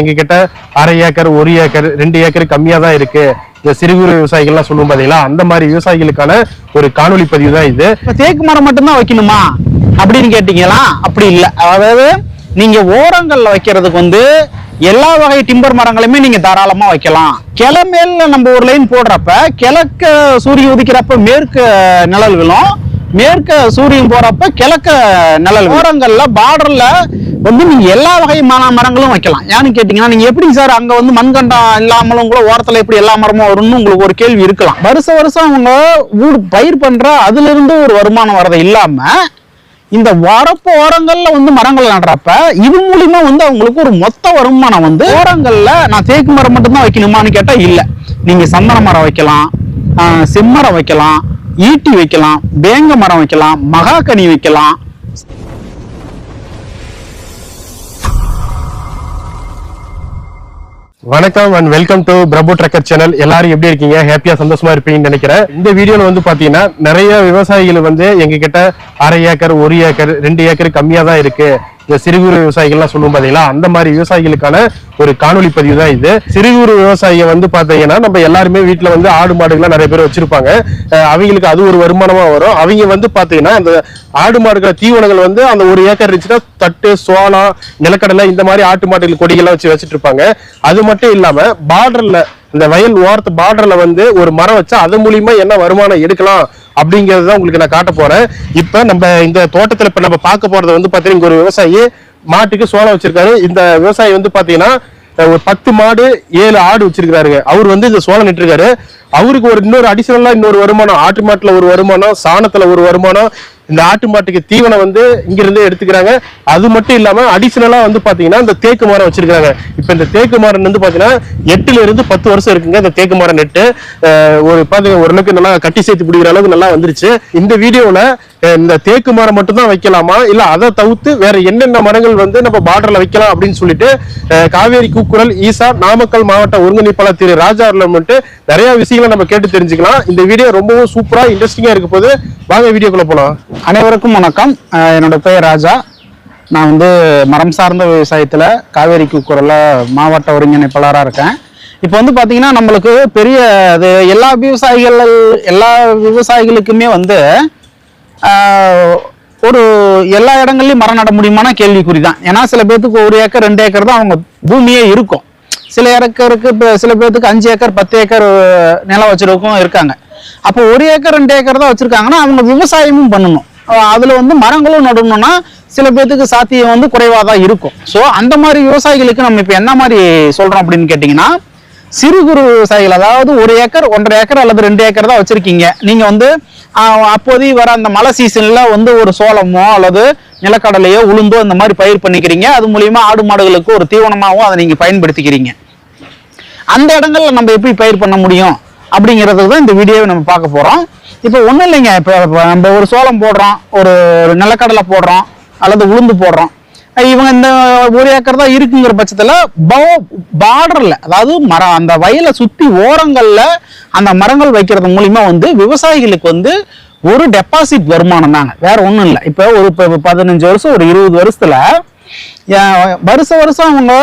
எங்ககிட்ட அரை ஏக்கர் ஒரு ஏக்கர் ரெண்டு ஏக்கர் கம்மியாக தான் இருக்கு. இந்த சிறு குறு விவசாயிகள்லாம் சொல்லுவோம் பார்த்தீங்களா அந்த மாதிரி விவசாயிகளுக்கான ஒரு காணொளி பதிவு தான் இது. தேக்கு மரம் மட்டும்தான் வைக்கணுமா? அப்படின்னு கேட்டீங்களா? அப்படி இல்லை. அதாவது நீங்க ஓரங்கள்ல வைக்கிறதுக்கு வந்து எல்லா வகை டிம்பர் மரங்களுமே நீங்க தாராளமா வைக்கலாம். கிளமேல நம்ம ஒரு லைன் போடுறப்ப கிழக்க சூரிய உதிக்கிறப்ப மேற்கு நிழல்களும் மேற்க சூரியன் போறப்ப கிழக்க நிழல் ஓரங்கள்ல பார்டர்ல வந்து நீங்க எல்லா வகையான மரங்களும் வைக்கலாம். ஏன்னு கேட்டீங்கன்னா நீங்க எப்படி சார் அங்க வந்து மண்கண்டம் இல்லாமலும் கூட ஓரத்துல எப்படி எல்லா மரமும் வரும்னு உங்களுக்கு ஒரு கேள்வி இருக்கலாம். வருஷ வருஷம் அவங்க வீடு பயிர் பண்ற அதுல இருந்து ஒரு வருமானம் வரதை இல்லாம இந்த வரப்பு ஓரங்கள்ல வந்து மரங்கள் நடுறப்ப இது மூலியமா வந்து அவங்களுக்கு ஒரு மொத்த வருமானம் வந்து ஓரங்கள்ல நான் தேக்கு மரம் மட்டும்தான் வைக்கணுமான்னு கேட்டா இல்ல. நீங்க சந்தன மரம் வைக்கலாம் செம்மரம் வைக்கலாம் ஈட்டி வைக்கலாம் வேங்க மரம் வைக்கலாம் மகாகனி வைக்கலாம். வணக்கம் and welcome to Prabhu trucker channel எல்லாரும் எப்படி இருக்கீங்க? ஹாப்பியா சந்தோஷமா இருப்பீங்கன்னு நினைக்கிறேன். இந்த வீடியோல வந்து பாத்தீங்கன்னா நிறைய விவசாயிகள் வந்து எங்க கிட்ட அரை ஏக்கர் ஒரு ஏக்கர் ரெண்டு ஏக்கர் கம்மியா தான் இருக்கு. இந்த சிறு குறு விவசாயிகள்லாம் சொல்லுவோம் பாத்தீங்களா? அந்த மாதிரி விவசாயிகளுக்கான ஒரு காணொலி பதிவு தான் இது. சிறு குறு வந்து பாத்தீங்கன்னா நம்ம எல்லாருமே வீட்டுல வந்து ஆடு மாடுகள்லாம் நிறைய பேர் வச்சிருப்பாங்க. அவங்களுக்கு அது ஒரு வருமானமா வரும். அவங்க வந்து பாத்தீங்கன்னா அந்த ஆடு மாடுகள் தீவனங்கள் வந்து அந்த ஒரு ஏக்கர் இருந்துச்சுன்னா தட்டு சோளம் நிலக்கடலை இந்த மாதிரி ஆட்டு மாடுகள் கொடிகள்லாம் வச்சு வச்சுட்டு இருப்பாங்க. அது மட்டும் இல்லாம பார்டர்ல இந்த வயல் ஓரத்து பார்டர்ல வந்து ஒரு மரம் வச்சா அது மூலியமா என்ன வருமானம் எடுக்கலாம் அப்படிங்கறத தான் உங்களுக்கு நான் காட்ட போறேன். இப்ப நம்ம இந்த தோட்டத்துல இப்ப நம்ம பார்க்க போறது வந்து பாத்தீங்கன்னா ஒரு விவசாயி மாட்டுக்கு சோளம் வச்சிருக்காரு. இந்த விவசாயி வந்து பாத்தீங்கன்னா ஒரு பத்து மாடு ஏழு ஆடு வச்சிருக்காருங்க அவர் வந்து இந்த சோளம் நிட்டுருக்காரு. அவருக்கு ஒரு இன்னொரு அடிஷனலா இன்னொரு வருமானம் ஆட்டு மாட்டுல ஒரு வருமானம் சாணத்துல ஒரு வருமானம் இந்த ஆட்டு மாட்டுக்கு தீவனம் வந்து இங்கிருந்து எடுத்துக்கிறாங்க. அது மட்டும் இல்லாம அடிஷனலா வந்து பாத்தீங்கன்னா இந்த தேக்கு மரம் வச்சிருக்காங்க இப்ப இந்த தேக்கு மரம் வந்து பாத்தீங்கன்னா எட்டுல இருந்து பத்து வருஷம் இருக்குங்க இந்த தேக்கு மரம் நெட்டு. ஒரு பாத்தீங்க ஓரளவுக்கு நல்லா கட்டி சேர்த்து பிடிக்கிற அளவுக்கு நல்லா வந்துருச்சு. இந்த வீடியோல இந்த தேக்கு மரம் மட்டும் தான் வைக்கலாமா? இல்ல அதை தவிர்த்து வேற என்னென்ன மரங்கள் வந்து நம்ம பார்டர்ல வைக்கலாம் அப்படின்னு சொல்லிட்டு காவேரி கூக்குரல் ஈசா நாமக்கல் மாவட்ட ஒருங்கிணைப்பாளர் திரு ராஜா அவர்கள் வந்துட்டு நிறைய விஷயங்கள் நம்ம கேட்டு தெரிஞ்சுக்கலாம். இந்த வீடியோ ரொம்பவும் சூப்பரா இன்ட்ரெஸ்டிங்காக இருக்க போது வாங்க வீடியோக்குள்ள போலாம். அனைவருக்கும் வணக்கம். என்னோட பெயர் ராஜா. நான் வந்து மரம் சார்ந்த விவசாயத்தில் காவேரி கூக்குரல்ல மாவட்ட ஒருங்கிணைப்பாளராக இருக்கேன். இப்போ வந்து பார்த்தீங்கன்னா நம்மளுக்கு பெரிய அது எல்லா விவசாயிகள் எல்லா விவசாயிகளுக்குமே வந்து ஒரு எல்லா இடங்கள்லையும் மரம் நட முடியுமானா கேள்விக்குறி தான் ஏன்னா சில பேர்த்துக்கு ஒரு ஏக்கர் ரெண்டு ஏக்கர் தான் அவங்க பூமியே இருக்கும். சில ஏக்கருக்கு இப்போ சில பேர்த்துக்கு அஞ்சு ஏக்கர் பத்து ஏக்கர் நிலம் வச்சிருக்கவும் இருக்காங்க. அப்போ ஒரு ஏக்கர் ரெண்டு ஏக்கர் தான் வச்சுருக்காங்கன்னா அவங்க விவசாயமும் பண்ணணும். அதில் வந்து மரங்களும் நடணும்னா சில பேர்த்துக்கு சாத்தியம் வந்து குறைவாக தான் இருக்கும். ஸோ அந்த மாதிரி விவசாயிகளுக்கு நம்ம இப்போ என்ன மாதிரி சொல்கிறோம் அப்படின்னு கேட்டிங்கன்னா சிறு குறு விவசாயிகள் அதாவது ஒரு ஏக்கர் ஒன்றரை ஏக்கர் அல்லது ரெண்டு ஏக்கர் தான் வச்சுருக்கீங்க. நீங்கள் வந்து ஆஹ், அப்போதைக்கு வர அந்த மழை சீசனில் வந்து ஒரு சோளமோ அல்லது நிலக்கடலையோ உளுந்தோ இந்த மாதிரி பயிர் பண்ணிக்கிறீங்க. அது மூலியமாக ஆடு மாடுகளுக்கு ஒரு தீவனமாகவும் அதை நீங்கள் பயன்படுத்திக்கிறீங்க. அந்த இடங்கள்ல நம்ம எப்படி பயிர் பண்ண முடியும் அப்படிங்கிறது தான் இந்த வீடியோவை நம்ம பார்க்க போகிறோம் இப்போ ஒன்றும் இல்லைங்க இப்போ நம்ம ஒரு சோளம் போடுறோம் ஒரு ஒரு நிலக்கடலை போடுறோம் அல்லது உளுந்து போடுறோம். இவங்க இந்த ஒரு ஏக்கர் தான் இருக்குங்கிற பட்சத்தில் பார்டரில் அதாவது மரம் அந்த வயலை சுற்றி ஓரங்களில் அந்த மரங்கள் வைக்கிறது மூலிமா வந்து விவசாயிகளுக்கு வந்து ஒரு டெபாசிட் வருமானம் தாங்க. வேற ஒன்றும் இல்லை. இப்போ ஒரு இப்போ பதினஞ்சு வருஷம் ஒரு இருபது வருஷத்தில் வருஷ வருஷம் அவங்க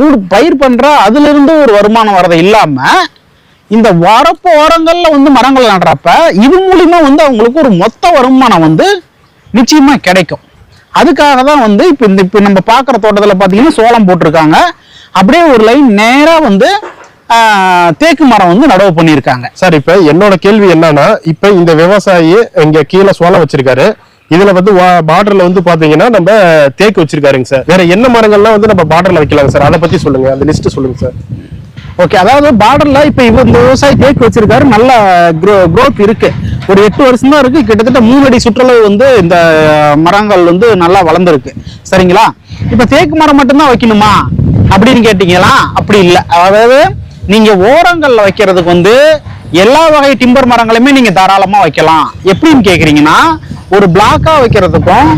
வீடு பயிர் பண்ற அதுல இருந்து ஒரு வருமானம் வர்றது இல்லாம இந்த வரப்பு ஓரங்கள்ல வந்து மரங்கள் நடுறப்ப இது மூலியமா வந்து அவங்களுக்கு ஒரு மொத்த வருமானம் வந்து நிச்சயமா கிடைக்கும். அதுக்காக தான் வந்து இப்போ இந்த இப்போ நம்ம பார்க்குற தோட்டத்தில் பார்த்தீங்கன்னா சோளம் போட்டிருக்காங்க. அப்படியே ஒரு லைன் நேராக வந்து தேக்கு மரம் வந்து நடவு பண்ணியிருக்காங்க. சார் இப்போ என்னோட கேள்வி என்னன்னா இப்போ இந்த விவசாயி இங்கே கீழே சோளம் வச்சிருக்காரு. இதுல வந்து பார்டர்ல வந்து பாத்தீங்கன்னா நம்ம தேக்கு வச்சிருக்காருங்க சார். வேற என்ன மரங்கள்லாம் வந்து நம்ம பார்டர்ல வைக்கலாங்க சார்? அதை பத்தி சொல்லுங்க. அந்த லிஸ்ட் சொல்லுங்க சார். ஓகே அதாவது பார்டர்ல இப்ப இவர் இந்த விவசாயி தேக்கு வச்சிருக்காரு. நல்ல growth இருக்கு. ஒரு எட்டு வருஷம் தான் இருக்கு. கிட்டத்தட்ட மூணு அடி சுற்றளவு வந்து இந்த மரங்கள் வந்து நல்லா வளர்ந்துருக்கு. சரிங்களா? இப்ப தேக்கு மரம் மட்டும்தான் வைக்கணுமா? அப்படின்னு கேட்டீங்களா? அப்படி இல்லை. அதாவது நீங்க ஓரங்கள்ல வைக்கிறதுக்கு வந்து எல்லா வகை டிம்பர் மரங்களையுமே நீங்க தாராளமா வைக்கலாம். எப்படின்னு கேக்குறீங்கன்னா ஒரு பிளாக்காக வைக்கிறதுக்கும்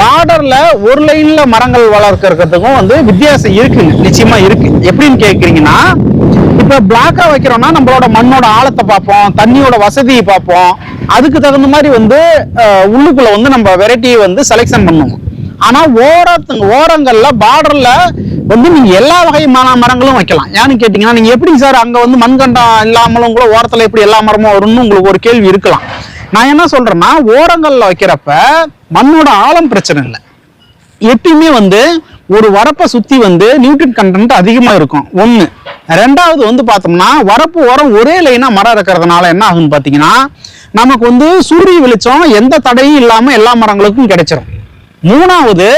பார்டரில் ஒரு லைனில் மரங்கள் வளர்க்கறதுக்கும் வந்து வித்தியாசம் இருக்குங்க. நிச்சயமாக இருக்குது எப்படின்னு கேட்குறீங்கன்னா இப்போ பிளாக்காக வைக்கிறோம்னா நம்மளோட மண்ணோட ஆழத்தை பார்ப்போம் தண்ணியோட வசதியை பார்ப்போம். அதுக்கு தகுந்த மாதிரி வந்து உள்ளுக்குள்ளே வந்து நம்ம வெரைட்டியை வந்து செலெக்ஷன் பண்ணுவோம். ஆனால் ஓரத்து ஓரங்களில் பார்டரில் வந்து நீங்கள் எல்லா வகையான மரங்களும் வைக்கலாம். ஏன்னு கேட்டிங்கன்னா நீங்கள் எப்படி சார் அங்கே வந்து மண்கண்டம் இல்லாமலும் கூட ஓரத்தில் எப்படி எல்லா மரமும் வரும்னு உங்களுக்கு ஒரு கேள்வி இருக்கலாம். நான் என்ன சொல்றேன்னா ஓரங்கள்ல வைக்கிறப்ப மண்ணோட ஆழம் பிரச்சனை இல்லை. எப்பயுமே வந்து ஒரு வரப்பை சுற்றி வந்து நியூட்ரின் கண்டென்ட் அதிகமாக இருக்கும். ஒன்று ரெண்டாவது வந்து பார்த்தோம்னா வரப்பு ஓரம் ஒரே லைனாக மரம் இருக்கிறதுனால என்ன ஆகும்னு பார்த்தீங்கன்னா நமக்கு வந்து சூரிய வெளிச்சம் எந்த தடையும் இல்லாமல் எல்லா மரங்களுக்கும் கிடைச்சிரும். மூணாவது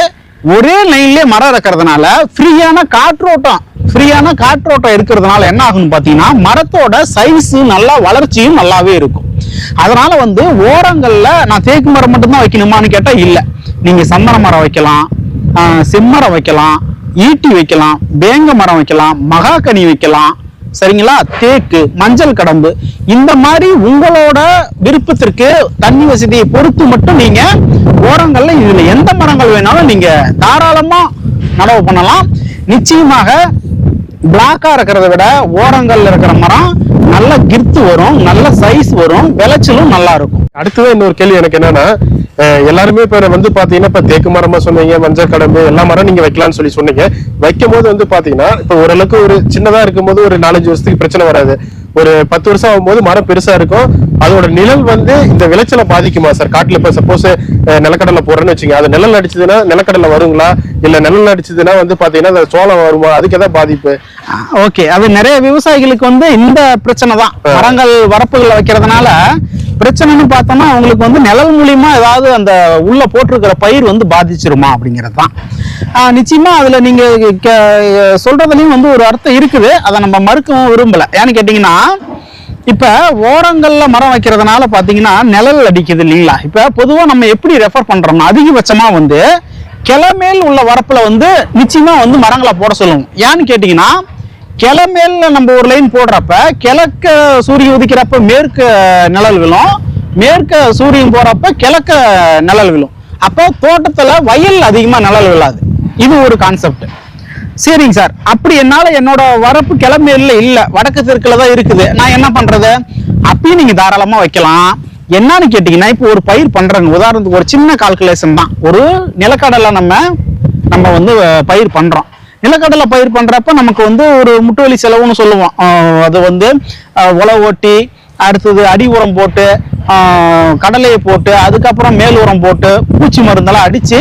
ஒரே லைன்லயே மரம் இருக்கிறதுனால ஃப்ரீயான காற்றோட்டம் ஃப்ரீயான காற்றோட்டம் இருக்கிறதுனால என்ன ஆகும்னு பாத்தீங்கன்னா மரத்தோட சைஸ் நல்லா வளர்ச்சியும் நல்லாவே இருக்கும். அதனால வந்து ஓரங்கள்ல நான் தேக்கு மரம் மட்டும்தான் வைக்கணுமான்னு கேட்டா இல்ல. நீங்க சந்தன மரம் வைக்கலாம் செம்மரம் வைக்கலாம் ஈட்டி வைக்கலாம் வேங்க மரம் வைக்கலாம் மகாகனி வைக்கலாம். சரிங்களா? தேக்கு மஞ்சள் கடம்பு. இந்த மாதிரி உங்களோட விருப்பத்திற்கு தண்ணி வசதியை பொறுத்து மட்டும் நீங்க ஓரங்கள்ல இதுல எந்த மரங்கள் வேணாலும் நீங்க தாராளமா நடவு பண்ணலாம். நிச்சயமாக பிளாக்கா இருக்கிறத விட ஓரங்கள்ல இருக்கிற மரம் நல்ல கிர்த்து வரும் நல்ல சைஸ் வரும் விளைச்சலும் நல்லா இருக்கும். அடுத்தது இன்னொரு கேள்வி எனக்கு என்னன்னா எல்லாருமே இப்ப வந்து பாத்தீங்கன்னா இப்ப தேக்கு மரமா சொன்னீங்க மஞ்சள் கடம்பு எல்லா மரம் நீங்க வைக்கலாம்னு சொல்லி சொன்னீங்க. வைக்கும் போது வந்து பாத்தீங்கன்னா இப்ப ஓரளவுக்கு ஒரு சின்னதா இருக்கும்போது ஒரு நாலஞ்சு வருஷத்துக்கு பிரச்சனை வராது. ஒரு பத்து வருஷம் ஆகும்போது மரம் பெருசா இருக்கும். அதோட நிழல் வந்து இந்த விளைச்சலை பாதிக்குமா சார்? காட்டுல இப்ப சப்போஸ் நிலக்கடலை போடுறேன்னு வச்சுங்க அது நிழல் அடிச்சதுன்னா நிலக்கடலை வருங்களா? இல்ல நிழல் அடிச்சதுன்னா வந்து பாத்தீங்கன்னா அந்த சோளம் வருமா? அதுக்கு எதாவது பாதிப்பு? ஓகே அது நிறைய விவசாயிகளுக்கு வந்து இந்த பிரச்சனை தான். மரங்கள் வரப்புகள் வைக்கிறதுனால பிரச்சனைன்னு பார்த்தோம்னா அவங்களுக்கு வந்து நிழல் மூலியமா ஏதாவது அந்த உள்ள போட்டிருக்கிற பயிர் வந்து பாதிச்சிருமா அப்படிங்கிறது தான் நிச்சயமா அதுல நீங்க சொல்றதுலயும் வந்து ஒரு அர்த்தம் இருக்குது. அதை நம்ம மறுக்கவும் விரும்பல. ஏன்னு கேட்டீங்கன்னா இப்ப ஓரங்கள்ல மரம் வைக்கிறதுனால பாத்தீங்கன்னா நிழல் அடிக்குது இல்லைங்களா? இப்ப பொதுவா நம்ம எப்படி ரெஃபர் பண்றோம்னா அதிகபட்சமா வந்து கிளமேல் உள்ள வரப்புல வந்து நிச்சயமா வந்து மரங்களை போட சொல்லுவோம். ஏன்னு கேட்டீங்கன்னா கிளமேல்ல நம்ம ஒரு லைன் போடுறப்ப கிழக்க சூரியன் உதிக்கிறப்ப மேற்கு நிழல் விழும் மேற்க சூரியன் போறப்ப கிழக்க நிழல் விழும் அப்போ தோட்டத்துல வயல் அதிகமா நிழல் விழாது இது ஒரு கான்செப்ட் சரிங்க சார் அப்படி என்னால என்னோட வரப்பு கிளம்பேல இல்லை. வடக்கு தெற்குல தான் இருக்குது. நான் என்ன பண்றது? அப்பயும் நீங்க தாராளமா வைக்கலாம். என்னன்னு கேட்டீங்கன்னா இப்போ ஒரு பயிர் பண்றாங்க. உதாரணத்துக்கு ஒரு சின்ன கால்குலேஷன் தான். ஒரு நிலக்கடலை நம்ம நம்ம வந்து பயிர் பண்றோம். நிலக்கடலை பயிர் பண்றப்ப நமக்கு வந்து ஒரு முட்டுவலி செலவுன்னு சொல்லுவோம். அது வந்து உழவு ஓட்டி அடுத்தது அடி உரம் போட்டு கடலையை போட்டு அதுக்கப்புறம் மேல் உரம் போட்டு பூச்சி மருந்தெல்லாம் அடிச்சு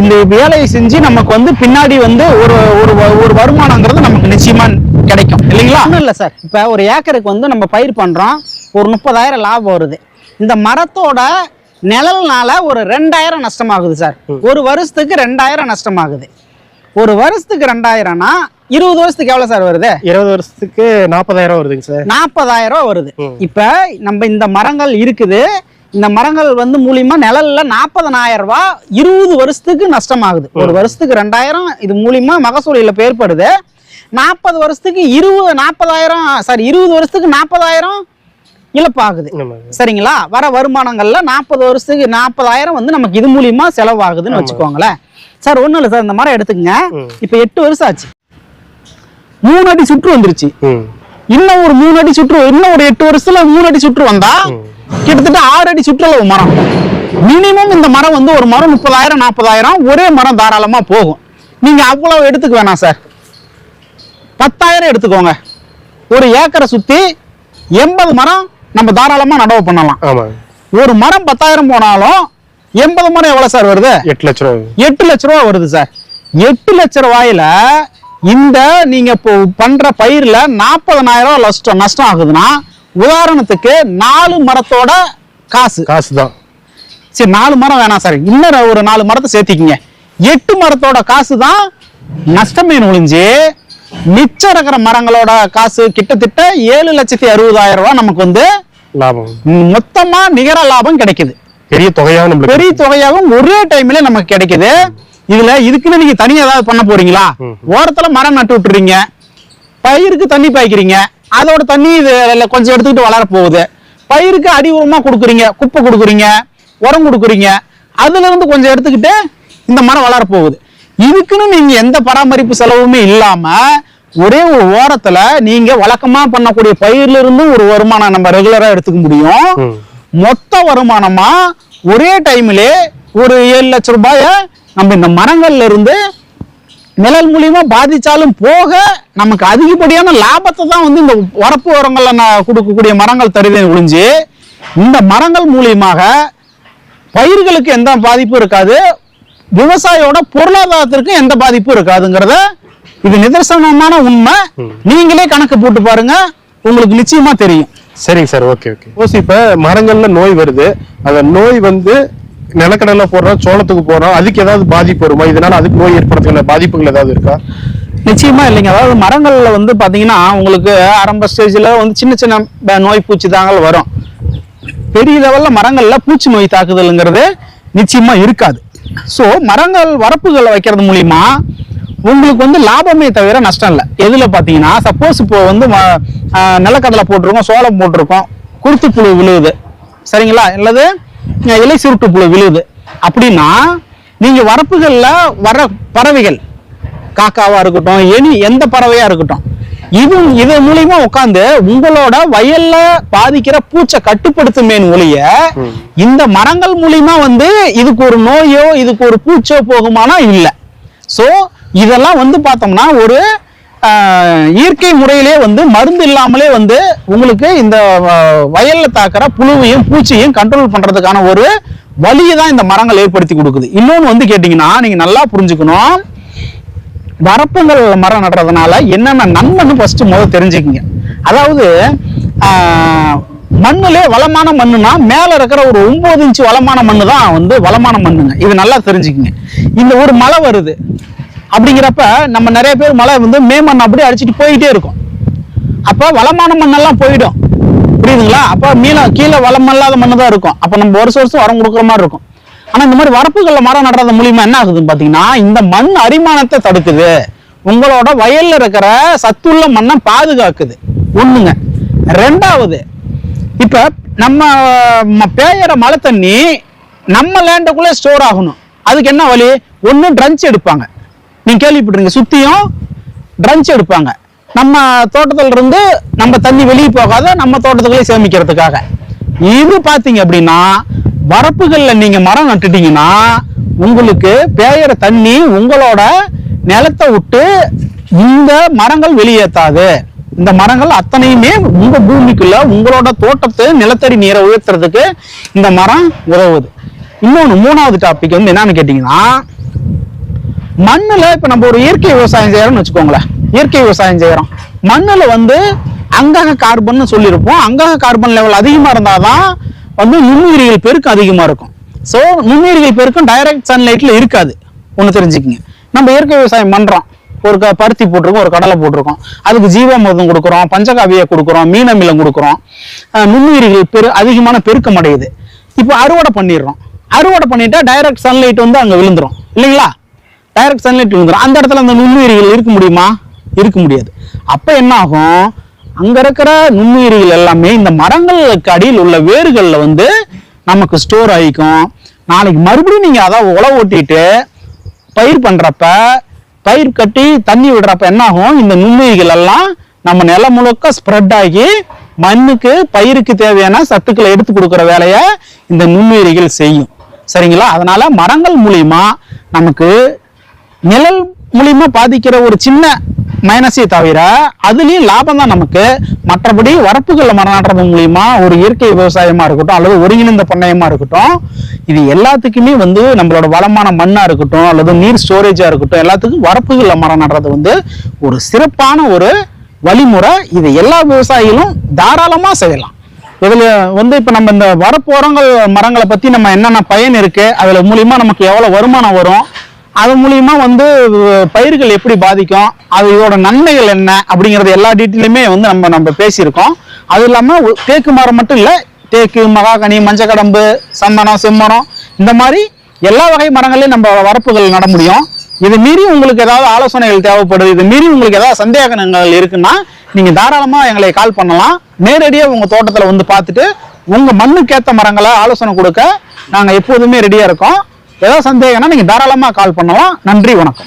இந்த வேலையை செஞ்சு நமக்கு வந்து பின்னாடி வந்து ஒரு ஒரு ஒரு வருமானங்கிறது நமக்கு நிச்சயமா கிடைக்கும். இல்லைங்களா? ஒன்றும் இல்லை சார். இப்போ ஒரு ஏக்கருக்கு வந்து நம்ம பயிர் பண்ணுறோம் ஒரு முப்பதாயிரம் லாபம் வருது. இந்த மரத்தோட நிழல்னால ஒரு ரெண்டாயிரம் நஷ்டமாகுது சார். ஒரு வருஷத்துக்கு ரெண்டாயிரம் நஷ்டமாகுது. ஒரு வருஷத்துக்கு ரெண்டாயிரம்னா இருபது வருஷத்துக்கு எவ்வளோ சார் வருது? இருபது வருஷத்துக்கு நாற்பதாயிரம் வருதுங்க சார். நாற்பதாயிரம் ரூபா வருது. இப்போ நம்ம இந்த மரங்கள் இருக்குது. இந்த மரங்கள் வந்து மூலியமா நிழல்ல நாற்பதனாயிரம் ரூபாய் இருபது வருஷத்துக்கு நஷ்டமாகுது. ஒரு வருஷத்துக்கு ரெண்டாயிரம் இது மூலியமா மகசூல் இழப்பு ஏற்படுது நாற்பது வருஷத்துக்கு இருபது நாற்பதாயிரம் சாரி இருபது வருஷத்துக்கு நாற்பதாயிரம் இழப்பாகுது. சரிங்களா? வர வருமானங்கள்ல நாற்பது வருஷத்துக்கு நாற்பதாயிரம் வந்து நமக்கு இது மூலியமா செலவாகுதுன்னு வச்சுக்கோங்களேன். சார் ஒண்ணும் இல்லை சார் இந்த மரம் எடுத்துக்கங்க. இப்போ எட்டு வருஷம் ஆச்சு. மூணு அடி சுற்று வந்துருச்சு. இன்னும் ஒரு மூணு அடி சுற்று இன்னும் ஒரு எட்டு வருஷத்துல மூணு அடி சுற்று வந்தா கிட்டத்தட்ட ஆறு அடி சுற்றளவு மரம். மினிமம் இந்த மரம் வந்து ஒரு மரம் முப்பதாயிரம் நாற்பதாயிரம் ஒரே மரம் தாராளமா போகும். நீங்க அவ்வளவு எடுத்துக்க வேணாம் சார். பத்தாயிரம் எடுத்துக்கோங்க. ஒரு ஏக்கரை சுத்தி எண்பது மரம் நம்ம தாராளமா நடவு பண்ணலாம். ஒரு மரம் பத்தாயிரம் போனாலும் எண்பது மரம் எவ்வளவு சார் வருது? எட்டு லட்ச ரூபா எட்டு லட்ச ரூபா வருது சார். எட்டு லட்ச ரூபாயில இந்த நீங்க இப்போ பண்ற பயிர்ல நாற்பதனாயிரம் ரூபாய் நஷ்டம் நஷ்டம் ஆகுதுன்னா உதாரணத்துக்கு நாலு மரத்தோட காசு. காசு தான் சரி நாலு மரம் வேணாம் சார். இன்னும் ஒரு நாலு மரத்தை சேர்த்திக்கிங்க. எட்டு மரத்தோட காசு தான் நஷ்டமே நுழிஞ்சு மிச்சம் இருக்கிற மரங்களோட காசு கிட்டத்தட்ட ஏழு லட்சத்தி அறுபதாயிரம் ரூபாய் நமக்கு வந்து லாபம். மொத்தமா நிகர லாபம் கிடைக்குது. பெரிய தொகையாக நம்மளுக்கு பெரிய தொகையாகவும் ஒரே டைம்ல நமக்கு கிடைக்குது. இதுல இதுக்குன்னு நீங்க தனியா ஏதாவது பண்ண போறீங்களா? ஓரத்துல மரம் நட்டு விட்டுறீங்க. பயிருக்கு தண்ணி பாய்க்கிறீங்க. அதோட தண்ணி இது கொஞ்சம் எடுத்துக்கிட்டு வளர போகுது. பயிருக்கு அடி உரமா கொடுக்குறீங்க. குப்பை கொடுக்குறீங்க. உரம் கொடுக்குறீங்க. அதுல இருந்து கொஞ்சம் எடுத்துக்கிட்டு இந்த மரம் வளர போகுது. இதுக்குன்னு நீங்க எந்த பராமரிப்பு செலவுமே இல்லாம ஒரே ஒரு ஓரத்துல நீங்க வழக்கமா பண்ணக்கூடிய பயிர்ல இருந்தும் ஒரு வருமானம் நம்ம ரெகுலரா எடுத்துக்க முடியும். மொத்த வருமானமா ஒரே டைம்ல ஒரு ஏழு லட்சம் ரூபாய நம்ம இந்த மரங்கள்ல இருந்து நிழல் மூலியமா பாதிச்சாலும் போக நமக்கு அதிகப்படியான லாபத்தை தான் வந்து இந்த வரப்பு உரங்கள்ல நான் கொடுக்கக்கூடிய மரங்கள் தருதே ஒழிஞ்சு இந்த மரங்கள் மூலியமாக பயிர்களுக்கு எந்த பாதிப்பும் இருக்காது விவசாயியோட பொருளாதாரத்திற்கு எந்த பாதிப்பும் இருக்காதுங்கிறத இது நிதர்சனமான உண்மை. நீங்களே கணக்கு போட்டு பாருங்க உங்களுக்கு நிச்சயமா தெரியும். சரிங்க சார் ஓகே ஓகே. ஓசி இப்ப மரங்கள்ல நோய் வருது. அந்த நோய் வந்து நிலக்கடலை போடுறோம் சோளத்துக்கு போடுறோம் அதுக்கு ஏதாவது பாதிப்பு வருமா? இதனால அதுக்கு நோய் ஏற்படுறதுக்கான பாதிப்புகள் ஏதாவது இருக்கா? நிச்சயமா இல்லைங்க. அதாவது மரங்கள்ல வந்து பாத்தீங்கன்னா உங்களுக்கு ஆரம்ப ஸ்டேஜ்ல வந்து சின்ன சின்ன நோய் பூச்சி தாங்கள் வரும். பெரிய லெவல்ல மரங்கள்ல பூச்சி நோய் தாக்குதல்ங்கிறது நிச்சயமா இருக்காது. ஸோ மரங்கள் வரப்புகளை வைக்கிறது மூலியமா உங்களுக்கு வந்து லாபமே தவிர நஷ்டம் இல்லை. எதுல பாத்தீங்கன்னா சப்போஸ் இப்போ வந்து நிலக்கடலை போட்டிருக்கோம் சோளம் போட்டிருக்கோம் குருத்து புழு விழுவுது சரிங்களா? அல்லது இலை சுருட்டு புழு விழுது. அப்படின்னா நீங்க வரப்புகள்ல வர பறவைகள் காக்காவா இருக்கட்டும் எனி எந்த பறவையா இருக்கட்டும் இது இது மூலியமா உட்காந்து உங்களோட வயல்ல பாதிக்கிற பூச்சை கட்டுப்படுத்துமேன் ஒழிய இந்த மரங்கள் மூலியமா வந்து இதுக்கு ஒரு நோயோ இதுக்கு ஒரு பூச்சோ போகுமானா இல்லை. சோ இதெல்லாம் வந்து பார்த்தோம்னா ஒரு இயற்கை முறையிலே வந்து மருந்து இல்லாமலே வந்து உங்களுக்கு இந்த வயலில் தாக்கிற தாக்குற புழுவையும் பூச்சியையும் கண்ட்ரோல் பண்ணுறதுக்கான ஒரு வழியை தான் இந்த மரங்கள் ஏற்படுத்தி கொடுக்குது. இன்னொன்று வந்து கேட்டிங்கன்னா நீங்கள் நல்லா புரிஞ்சுக்கணும். வரப்புங்கள் மரம் நடுறதுனால என்னென்ன நன்மைன்னு ஃபஸ்ட்டு முதல்ல தெரிஞ்சுக்கிங்க. அதாவது மண்ணுலே வளமான மண்ணுனா மேலே இருக்கிற ஒரு ஒம்பது இன்ச்சு வளமான மண்ணு தான் வந்து வளமான மண்ணுங்க. இது நல்லா தெரிஞ்சுக்குங்க. இந்த ஒரு மழை வருது. அப்படிங்கிறப்ப நம்ம நிறைய பேர் மழை வந்து மே மண் அப்படியே அடிச்சுட்டு போயிட்டே இருக்கும். அப்போ வளமான மண்ணெல்லாம் போயிடும். புரியுதுங்களா? அப்போ மீளம் கீழே வளம் இல்லாத மண்ணு தான் இருக்கும். அப்போ நம்ம வருஷம் வருஷம் உரம் கொடுக்குற மாதிரி இருக்கும். ஆனால் இந்த மாதிரி வரப்புகளில் மரம் நடுறது மூலியமா என்ன ஆகுதுன்னு பார்த்தீங்கன்னா இந்த மண் அரிமானத்தை தடுக்குது. உங்களோட வயல்ல இருக்கிற சத்துள்ள மண்ணை பாதுகாக்குது. ஒண்ணுங்க. ரெண்டாவது இப்போ நம்ம ம- பேயற மழை தண்ணி நம்ம லேண்டுக்குள்ளே ஸ்டோர் ஆகணும். அதுக்கு என்ன வழி? ஒன்று ட்ரன்ச் எடுப்பாங்க. நீங்க கேள்விப்பட்டிருங்க சுத்தியும் ட்ரன்ச் எடுப்பாங்க. நம்ம தோட்டத்துல இருந்து நம்ம தண்ணி வெளியே போகாத நம்ம தோட்டத்துக்குள்ளே சேமிக்கிறதுக்காக. இது பாத்தீங்க அப்படின்னா வரப்புகள்ல நீங்க மரம் நட்டுட்டீங்கன்னா உங்களுக்கு பேயற தண்ணி உங்களோட நிலத்தை விட்டு இந்த மரங்கள் வெளியேற்றாது இந்த மரங்கள் அத்தனையுமே உங்க பூமிக்குள்ள உங்களோட தோட்டத்து நிலத்தடி நீரை உயர்த்துறதுக்கு இந்த மரம் உதவுது. இன்னொன்று மூணாவது டாபிக் வந்து என்னன்னு கேட்டீங்கன்னா மண்ணில் இப்போ நம்ம ஒரு இயற்கை விவசாயம் செய்கிறோம்னு வச்சுக்கோங்களேன். இயற்கை விவசாயம் செய்கிறோம் மண்ணில் வந்து அங்கக கார்பன் சொல்லியிருப்போம். அங்கக கார்பன் லெவல் அதிகமாக இருந்தால் தான் வந்து நுண்ணுயிரிகள் பெருக்கம் அதிகமாக இருக்கும். ஸோ நுண்ணுயிரிகள் பெருக்கம் டைரக்ட் சன்லைட்டில் இருக்காது. ஒன்று தெரிஞ்சுக்கிங்க. நம்ம இயற்கை விவசாயம் பண்ணுறோம் ஒரு க பருத்தி போட்டிருக்கோம் ஒரு கடலை போட்டிருக்கோம். அதுக்கு ஜீவாமிர்தம் கொடுக்குறோம் பஞ்சகாவியை கொடுக்குறோம் மீனமிலம் கொடுக்குறோம். நுண்ணுயிரிகள் பெரு அதிகமான பெருக்கம் அடையுது. இப்போ அறுவடை பண்ணிடுறோம். அறுவடை பண்ணிட்டா டைரக்ட் சன்லைட் வந்து அங்கே விழுந்துடும் இல்லைங்களா? டைரக்ட் சன்லைட் விழுந்துரும். அந்த இடத்துல அந்த நுண்ணுயிரிகள் இருக்க முடியுமா? இருக்க முடியாது. அப்போ என்ன ஆகும் இருக்கிற நுண்ணுயிரிகள் எல்லாமே இந்த மரங்களுக்கு அடியில் உள்ள வேர்களில் வந்து நமக்கு ஸ்டோர் ஆகிக்கும். நாளைக்கு மறுபடியும் நீங்கள் அதை உழவு ஓட்டிட்டு பயிர் பண்ணுறப்ப பயிர் கட்டி தண்ணி விடுறப்ப என்ன ஆகும் இந்த நுண்ணுயிரிகள் எல்லாம் நம்ம நிலம் முழுக்க ஸ்ப்ரெட் ஆகி மண்ணுக்கு பயிருக்கு தேவையான சத்துக்களை எடுத்து கொடுக்குற வேலையை இந்த நுண்ணுயிரிகள் செய்யும். சரிங்களா? அதனால மரங்கள் மூலியமா நமக்கு நிழல் மூலியமா பாதிக்கிற ஒரு சின்ன மைனஸே தவிர அதுலயும் லாபம் தான் நமக்கு. மற்றபடி வரப்புகளில் மரம் மூலியமா ஒரு இயற்கை விவசாயமா இருக்கட்டும் அல்லது ஒருங்கிணைந்த பண்ணையமா இருக்கட்டும் இது எல்லாத்துக்குமே வந்து நம்மளோட வளமான மண்ணா இருக்கட்டும் அல்லது நீர் ஸ்டோரேஜா இருக்கட்டும் எல்லாத்துக்கும் வரப்புகளில் மரம் நடுறது வந்து ஒரு சிறப்பான ஒரு வழிமுறை. இது எல்லா விவசாயிகளும் தாராளமா செய்யலாம். இதில் வந்து இப்போ நம்ம இந்த வரப்போரங்கள் மரங்களை பற்றி நம்ம என்னென்ன பயன் இருக்குது அதில் மூலியமாக நமக்கு எவ்வளோ வருமானம் வரும் அது மூலியமா வந்து பயிர்கள் எப்படி பாதிக்கும் அது இதோட நன்மைகள் என்ன அப்படிங்கறது எல்லா டீட்டெயிலுமே வந்து நம்ம நம்ம பேசியிருக்கோம். அது இல்லாம தேக்கு மரம் மட்டும் இல்ல தேக்கு மகாகனி மஞ்சக்கடம்பு சந்தனம் செம்மரம் இந்த மாதிரி எல்லா வகை மரங்களையும் நம்ம வரப்புகள் நட முடியும். இது மீறி உங்களுக்கு ஏதாவது ஆலோசனைகள் தேவைப்படுது இது மீறி உங்களுக்கு ஏதாவது சந்தேகங்கள் இருக்குன்னா நீங்க தாராளமா எங்களை கால் பண்ணலாம். நேரடியாக உங்க தோட்டத்துல வந்து பார்த்துட்டு உங்க மண்ணுக்கேற்ற மரங்களை ஆலோசனை கொடுக்க நாங்கள் எப்போதுமே ரெடியாக இருக்கோம். ஏதாவது சந்தேகம்னா நீங்க தாராளமா கால் பண்ணலாம். நன்றி வணக்கம்.